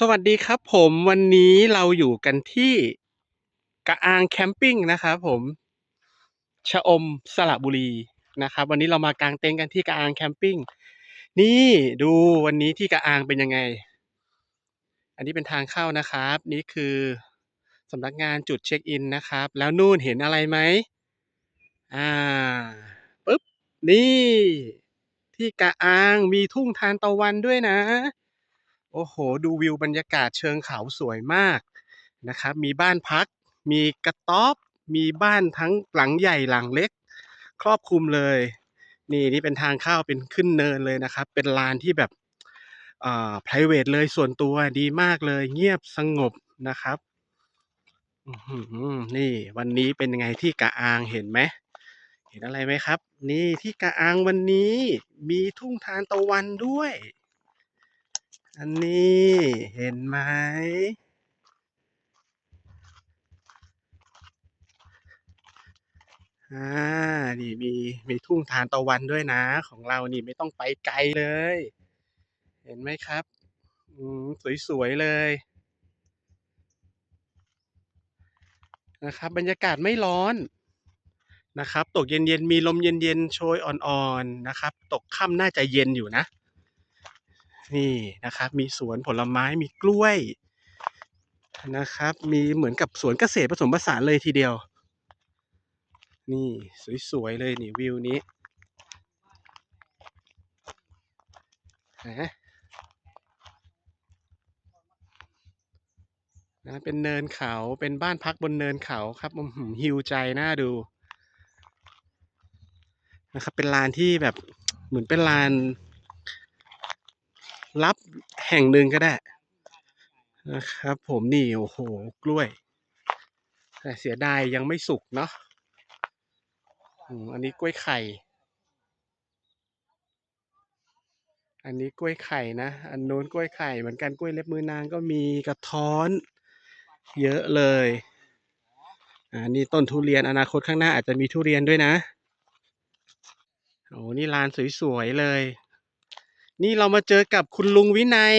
สวัสดีครับผมวันนี้เราอยู่กันที่กระอางแคมปิ้งนะครับผมชะอมสระบุรีนะครับ วันนี้เรามากางเต็นท์กันที่กระอางแคมปิ้งนี่ดูวันนี้ที่กระอางเป็นยังไง อันนี้เป็นทางเข้านะครับ นี่คือสำนักงานจุดเช็คอินนะครับ แล้วนู่นเห็นอะไรไหมอ่าปึ๊บนี่ ที่กระอางมีทุ่งทานตะวันด้วยนะ โอ้โห ดูวิวบรรยากาศเชิงเขาสวยมากนะครับ มีบ้านพัก มีกระต๊อบ มีบ้านทั้งหลังใหญ่หลังเล็ก ครอบคลุมเลย นี่นี่เป็นทางเข้าเป็นขึ้นเนินเลยนะครับ เป็นลานที่แบบอ่า private เลยส่วนตัวดีมากเลย เงียบสงบนะครับนี่วันนี้เป็นยังไงที่กะอางเห็นไหมเห็นอะไรไหมครับ นี่ที่กะอางวันนี้มีทุ่งทานตะวันด้วย อันนี้เห็นไหม อ่า นี่มีมีทุ่งทานตะวันด้วยนะ ของเรานี่ไม่ต้องไปไกลเลย เห็นไหมครับ อืมสวยๆเลย นะครับ บรรยากาศไม่ร้อนนะครับ ตกเย็นๆ มีลมเย็นๆ โชยอ่อนๆ นะครับ ตกค่ำน่าจะเย็นอยู่นะ นี่นะครับ มีสวนผลไม้มีกล้วย นะครับ มีเหมือนกับสวนเกษตรผสมผสานเลยทีเดียว นี่สวยๆเลยนี่วิวนี้นะนะเป็นเนินเขาเป็นบ้านพักบนเนินเขาครับอื้อฮือฮีลใจน่าดูนะครับ เป็นลานที่แบบเหมือนเป็นลาน ลับแห่งหนึ่งก็ได้ นะครับ ผมนี่โอ้โฮกล้วย แต่เสียดายยังไม่สุกเนาะอันนี้กล้วยไข่ อันนี้กล้วยไข่นะ อันนู้นกล้วยไข่เหมือนกันกล้วยเล็บมือนางก็มีกระท้อน เยอะเลยอ่านี่ต้นทุเรียนอนาคตข้างหน้าอาจจะมีทุเรียนด้วยนะ โอ้นี่ลานสวยๆเลย นี่เรามาเจอกับคุณลุงวินัย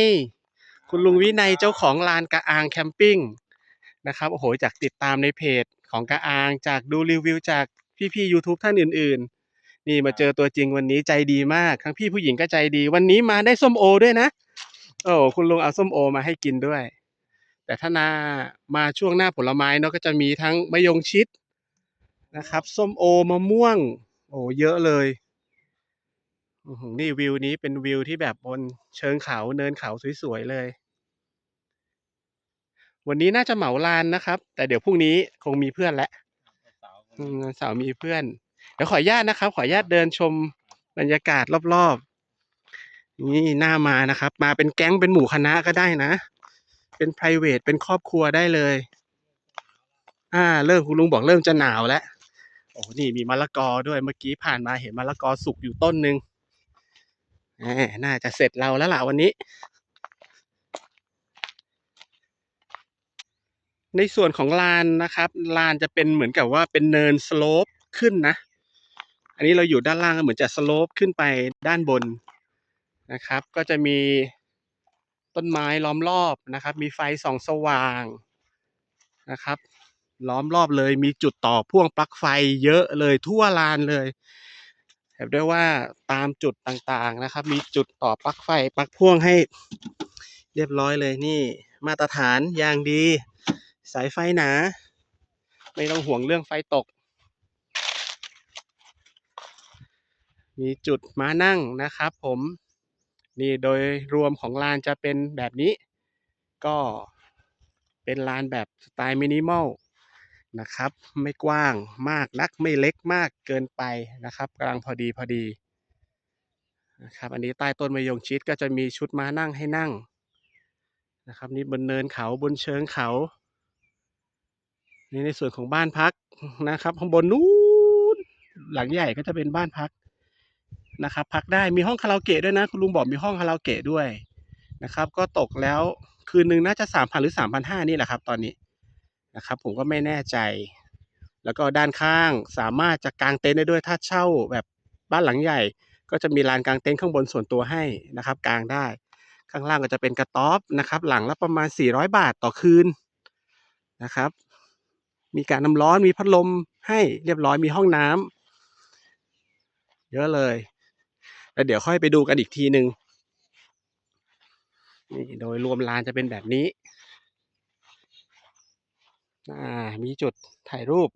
คุณลุงวินัยเจ้าของลานกระอางแคมปิงนะครับ โอ้โฮจากติดตามในเพจของกระอาง จากดูรีวิวจากพี่ๆยูทูบท่านอื่น ๆ นี่มาเจอตัวจริงวันนี้ใจดีมาก ทั้งพี่ผู้หญิงก็ใจดี วันนี้มาได้ส้มโอด้วยนะ โอ้โฮคุณลุงเอาส้มโอมาให้กินด้วย แต่ถ้านามาช่วงหน้าผลไม้เนาะก็จะมีทั้งมะยงชิดนะครับ ส้มโอมะม่วง โอ้โฮเยอะเลยอื้อฮือ นี่วิวนี้เป็นวิวที่แบบบนเชิงเขาเนินเขาสวยๆเลย วันนี้น่าจะเหมาลานนะครับ แต่เดี๋ยวพรุ่งนี้คงมีเพื่อนแล้วอืมวันเสาร์มีเพื่อน เดี๋ยวขออนุญาตนะครับ ขออนุญาตเดินชมบรรยากาศรอบๆ นี่น่ามานะครับ มาเป็นแก๊งเป็นหมู่คณะก็ได้นะ เป็นไพรเวตเป็นครอบครัวได้เลยอาเริ่มคุณลุงบอกเริ่มจะหนาวแล้ว โอ้โฮนี่มีมะละกอด้วย เมื่อกี้ผ่านมาเห็นมะละกอสุกอยู่ต้นหนึ่งอา น่าจะเสร็จเราแล้วล่ะวันนี้ ในส่วนของลานนะครับ ลานจะเป็นเหมือนกับว่าเป็นเนิน slope ขึ้นนะ อันนี้เราอยู่ด้านล่างเหมือนจะ slope ขึ้นไปด้านบนนะครับ ก็จะมีต้นไม้ล้อมรอบนะครับ มีไฟส่องสว่างนะครับ ล้อมรอบเลยมีจุดต่อพ่วงปลั๊กไฟเยอะเลยทั่วลานเลย แบบด้วยว่าตามจุดต่างๆนะครับ มีจุดต่อปลั๊กไฟปลั๊กพ่วงให้เรียบร้อยเลยนี่ มาตรฐานอย่างดี สายไฟหนา ไม่ต้องห่วงเรื่องไฟตก มีจุดม้านั่งนะครับผมนี่โดยรวมของลานจะเป็นแบบนี้ ก็เป็นลานแบบสไตล์ minimal น นะครับ ไม่กว้างมากนักไม่เล็กมากเกินไปนะครับกำลังพอดีๆนะครับอันนี้ใต้ต้นมะยงชิดก็จะมีชุดม้านั่งให้นั่งนะครับ นี่บนเนินเขาบนเชิงเขานี่ในส่วนของบ้านพักนะครับ ข้างบนนู้นหลังใหญ่ก็จะเป็นบ้านพักนะครับ พักได้มีห้องคาราโอเกะด้วยนะคุณลุงบอกมีห้องคาราโอเกะด้วยนะครับ ก็ตกแล้วคืนหนึ่งน่าจะ3,000หรือ3,500นี่แหละครับ ตอนนี้ นะครับ ผมก็ไม่แน่ใจ แล้วก็ด้านข้างสามารถจะกางเต็นท์ได้ด้วยถ้าเช่าแบบบ้านหลังใหญ่ ก็จะมีลานกางเต็นท์ข้างบนส่วนตัวให้นะครับกางได้ ข้างล่างก็จะเป็นกระต๊อบนะครับ หลังละประมาณ 400 บาทต่อคืนนะครับ มีการน้ำร้อนมีพัดลมให้เรียบร้อยมีห้องน้ำเยอะเลยแล้วเดี๋ยวค่อยไปดูกันอีกทีหนึ่งนี่โดยรวมลานจะเป็นแบบนี้ อ่ามีจุดถ่ายรูป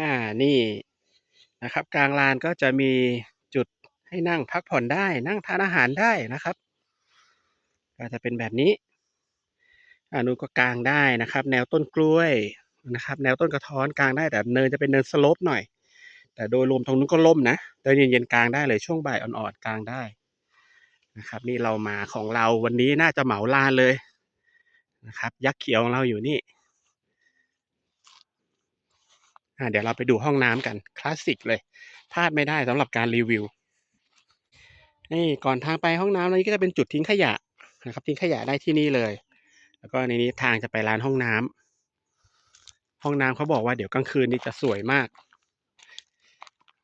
อ่านี่นะครับ กลางลานก็จะมีจุดให้นั่งพักผ่อนได้ นั่งทานอาหารได้นะครับ ก็จะเป็นแบบนี้อ่านู้นก็กลางได้นะครับ แนวต้นกล้วยนะครับ แนวต้นกระท้อนกลางได้แต่เนินจะเป็นเนินสโลปหน่อย แต่โดยรวมตรงนู้นก็ล่มนะเดินเย็นๆกลางได้เลยช่วงบ่ายอ่อนๆกลางได้นะครับ นี่เรามาของเราวันนี้น่าจะเหมาลานเลย นะครับ ยักษ์เขียวของเราอยู่นี่อ่าเดี๋ยวเราไปดูห้องน้ำกัน คลาสสิกเลยพลาดไม่ได้สำหรับการรีวิวนี่ก่อนทางไปห้องน้ำนี้ก็จะเป็นจุดทิ้งขยะนะครับ ทิ้งขยะได้ที่นี่เลย แล้วก็ในนี้ทางจะไปร้านห้องน้ำห้องน้ำเขาบอกว่าเดี๋ยวกลางคืนนี่จะสวยมาก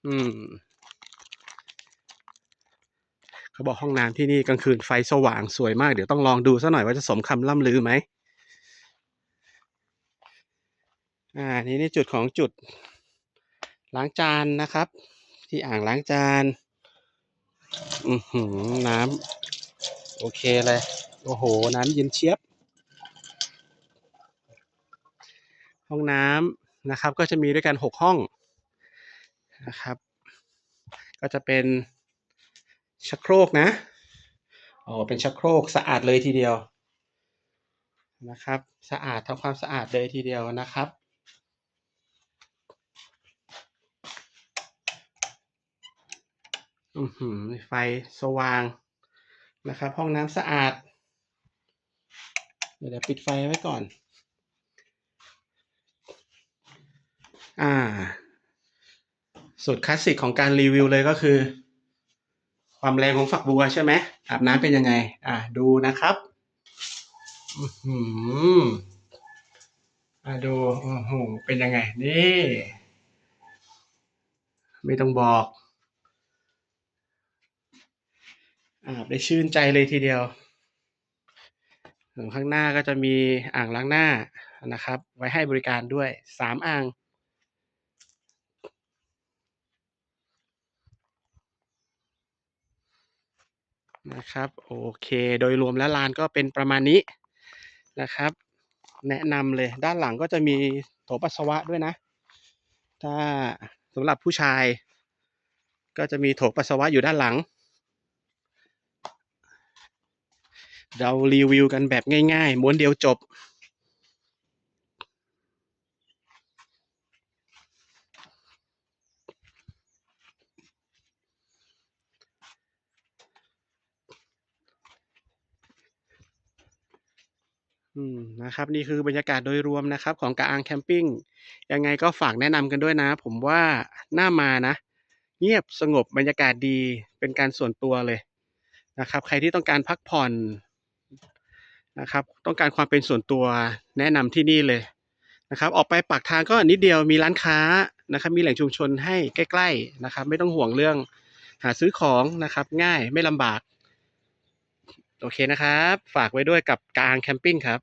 อืม เขาบอกห้องน้ำที่นี่กลางคืนไฟสว่างสวยมาก เดี๋ยวต้องลองดูซะหน่อยว่าจะสมคำล่ำลือไหมอ่านี่ในจุดของจุดล้างจานนะครับ ที่อ่างล้างจานอือหือน้ำโอเคเลย โอ้โห น้ำเย็นเชียบ ห้องน้ำนะครับ ก็จะมีด้วยกันหกห้องนะครับ ก็จะเป็น ชักโครกนะอ๋อเป็นชักโครกสะอาดเลยทีเดียวนะครับ สะอาดทำความสะอาดเลยทีเดียวนะครับ อือหือไฟสว่างนะครับ ห้องน้ำสะอาด เดี๋ยวปิดไฟไว้ก่อน อ่า สุดคลาสสิกของการรีวิวเลยก็คือ ความแรงของฝักบัวใช่ไหมอาบน้ำเป็นยังไง อ่าดูนะครับอือหืออ่าดูโอ้โหเป็นยังไง นี่ ไม่ต้องบอกอาบได้ชื่นใจเลยทีเดียวข้างหน้าก็จะมีอ่างล้างหน้านะครับ ไว้ให้บริการด้วยสามอ่าง นะครับโอเคโดยรวมแล้วลานก็เป็นประมาณนี้นะครับ แนะนำเลยด้านหลังก็จะมีโถปัสสาวะด้วยนะ ถ้าสำหรับผู้ชาย ก็จะมีโถปัสสาวะอยู่ด้านหลัง เรารีวิวกันแบบง่ายๆ ม้วนเดียวจบ อืมนะครับนี่คือบรรยากาศโดยรวมนะครับ ของกะอางแคมปิ้งยังไงก็ฝากแนะนำกันด้วยนะ ผมว่าน่ามานะ เงียบสงบบรรยากาศดีเป็นการส่วนตัวเลยนะครับ ใครที่ต้องการพักผ่อนนะครับ ต้องการความเป็นส่วนตัวแนะนำที่นี่เลยนะครับ ออกไปปากทางก็นิดเดียวมีร้านค้านะครับ มีแหล่งชุมชนให้ใกล้ๆนะครับ ไม่ต้องห่วงเรื่องหาซื้อของนะครับ ง่ายไม่ลำบาก โอเคนะครับ ฝากไว้ด้วยกับกลางแคมปิ้งครับ